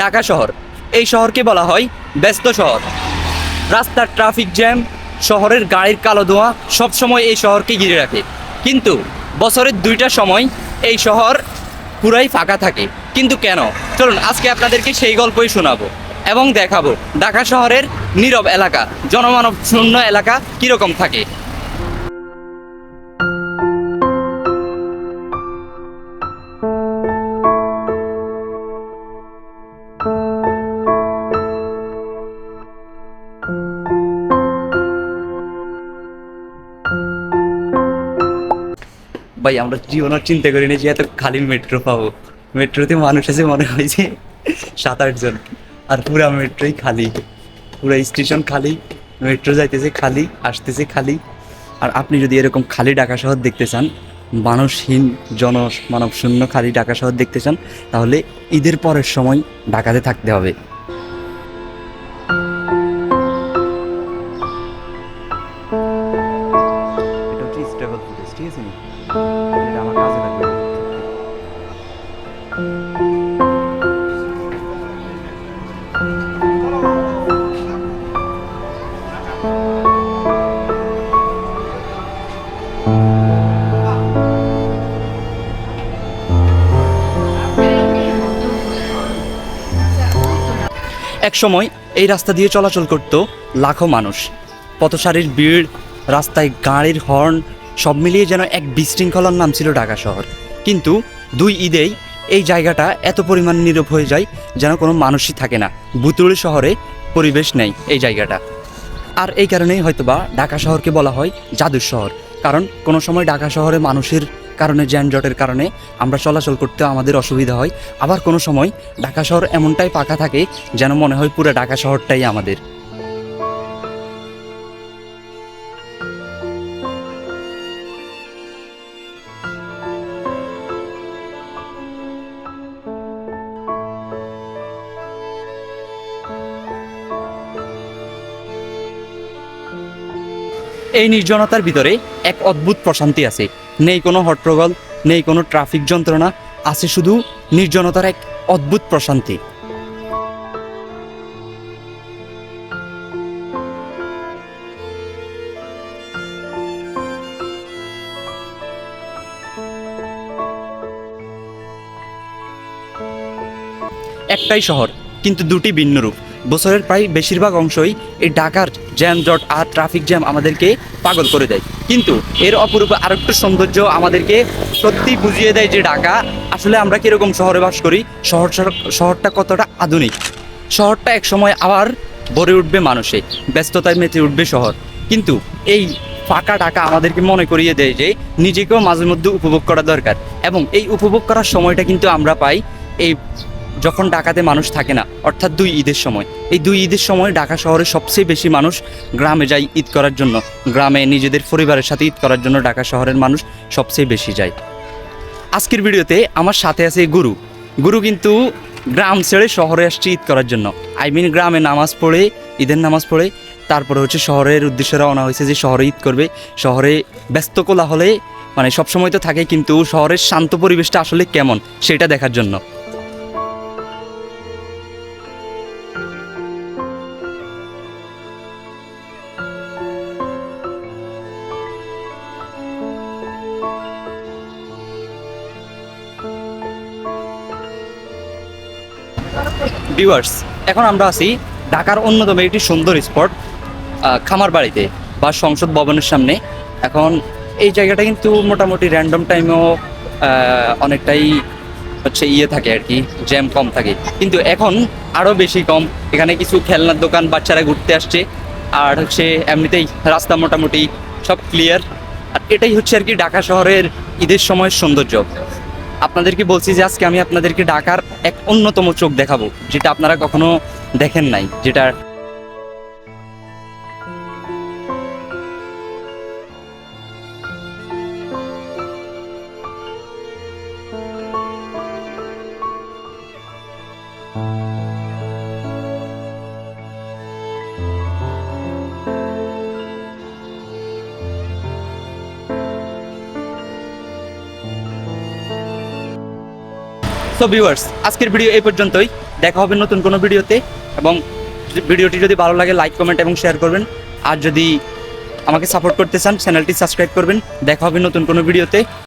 ঢাকা শহর। এই শহরকে বলা হয় ব্যস্ত শহর। রাস্তার ট্রাফিক জ্যাম, শহরের গাড়ির কালো ধোঁয়া সবসময় এই শহরকে ঘিরে রাখে। কিন্তু বছরের দুইটা সময় এই শহর পুরাই ফাঁকা থাকে। কিন্তু কেন? চলুন, আজকে আপনাদেরকে সেই গল্পই শোনাবো এবং দেখাবো ঢাকা শহরের নীরব এলাকা জনমানব শূন্য এলাকা কীরকম থাকে। ভাই, আমরা জীবনের চিন্তা করিনি যে এত খালি মেট্রো পাবো। মেট্রোতে মানুষ আছে মনে হয় যে সাত আটজন আর পুরা মেট্রোই খালি। পুরো স্টেশন খালি মেট্রো যাইতেছে খালি, আসতেছে খালি। আর আপনি যদি এরকম খালি ঢাকা শহর দেখতে চান, মানুষহীন জন মানব শূন্য খালি ঢাকা শহর দেখতে চান, তাহলে ঈদের পরের সময় ঢাকাতে থাকতে হবে। স্টেবল ফুটেজ ঠিক আছে? এটা আমার কাজে লাগবে। এক সময় এই রাস্তা দিয়ে চলাচল করত লাখো মানুষ। পথসারির ভিড়, রাস্তায় গাড়ির হর্ন সব মিলিয়ে যেন এক বিশৃঙ্খলার নাম ছিল ঢাকা শহর। কিন্তু দুই ঈদেই এই জায়গাটা এত পরিমাণ নীরব হয়ে যায় যেন কোনো মানুষই থাকে না। বুতুড়ি শহরে পরিবেশ নেই এই জায়গাটা। আর এই কারণেই হয়তোবা ঢাকা শহরকে বলা হয় জাদুর শহর। কারণ কোনো সময় ঢাকা শহরে মানুষের কারণে, যানজটের কারণে আমরা চলাচল করতে আমাদের অসুবিধা হয়। আবার কোনো সময় ঢাকা শহর এমনটাই পাকা থাকে যেন মনে হয় পুরো ঢাকা শহরটাই আমাদের। এই নির্জনতার ভিতরে এক অদ্ভুত প্রশান্তি আছে। নেই কোনো হট্টগোল, নেই কোনো ট্রাফিক যন্ত্রণা, আছে শুধু নির্জনতার এক অদ্ভুত প্রশান্তি। একটাই শহর, কিন্তু দুটি ভিন্ন রূপ। বছরের প্রায় বেশিরভাগ অংশই এই ঢাকার জ্যামজট আর ট্রাফিক জ্যাম আমাদেরকে পাগল করে দেয়। কিন্তু এর অপরূপ আরেকটু সৌন্দর্য আমাদেরকে সত্যি বুঝিয়ে দেয় যে ঢাকা আসলে আমরা কীরকম শহরে বাস করি, শহর শহরটা কতটা আধুনিক। শহরটা একসময় আবার ভরে উঠবে মানুষে, ব্যস্ততায় মেতে উঠবে শহর। কিন্তু এই ফাঁকা টাকা আমাদেরকে মনে করিয়ে দেয় যে নিজেকেও মাঝে মধ্যে উপভোগ করা দরকার। এবং এই উপভোগ করার সময়টা কিন্তু আমরা পাই এই যখন ঢাকাতে মানুষ থাকে না, অর্থাৎ দুই ঈদের সময়। এই দুই ঈদের সময় ঢাকা শহরে সবচেয়ে বেশি মানুষ গ্রামে যায় ঈদ করার জন্য। গ্রামে নিজেদের পরিবারের সাথে ঈদ করার জন্য ঢাকা শহরের মানুষ সবচেয়ে বেশি যায়। আজকের ভিডিওতে আমার সাথে আছে গুরু। গুরু কিন্তু গ্রাম ছেড়ে শহরে আসছে ঈদ করার জন্য। আই মিন গ্রামে নামাজ পড়ে, ঈদের নামাজ পড়ে, তারপরে হচ্ছে শহরের উদ্দেশ্যে রওনা হয়েছে যে শহরে ঈদ করবে। শহরে ব্যস্ত কোলাহলে মানে সবসময় তো থাকে, কিন্তু শহরের শান্ত পরিবেশটা আসলে কেমন, সেটা দেখার জন্য। ভিউয়ার্স এখন আমরা আছি ঢাকার অন্যতম একটি সুন্দর স্পট খামার বাড়িতে বা সংসদ ভবনের সামনে। এখন এই জায়গাটা কিন্তু মোটামুটি র্যান্ডম টাইমেও অনেকটাই হচ্ছে ইয়ে থাকে আর কি জ্যাম কম থাকে। কিন্তু এখন আরও বেশি কম। এখানে কিছু খেলনার দোকান বাচ্চারা ঘুরতে আসছে। আর হচ্ছে এমনিতেই রাস্তা মোটামুটি সব ক্লিয়ার আর এটাই হচ্ছে আর কি ঢাকা শহরের ঈদের সময়ের সৌন্দর্য। আপনাদেরকে বলছি যে আজকে আমি আপনাদেরকে ঢাকার এক অন্যতম চোখ দেখাবো, যেটা আপনারা কখনো দেখেন নাই, যেটা সো ভিউয়ার্স আজকের ভিডিও এই পর্যন্তই। দেখা হবে নতুন কোনো ভিডিওতে এবং ভিডিওটি যদি ভালো লাগে লাইক কমেন্ট এবং শেয়ার করবেন। আর যদি আমাকে সাপোর্ট করতে চান চ্যানেলটি সাবস্ক্রাইব করবেন। দেখা হবে নতুন কোনো ভিডিওতে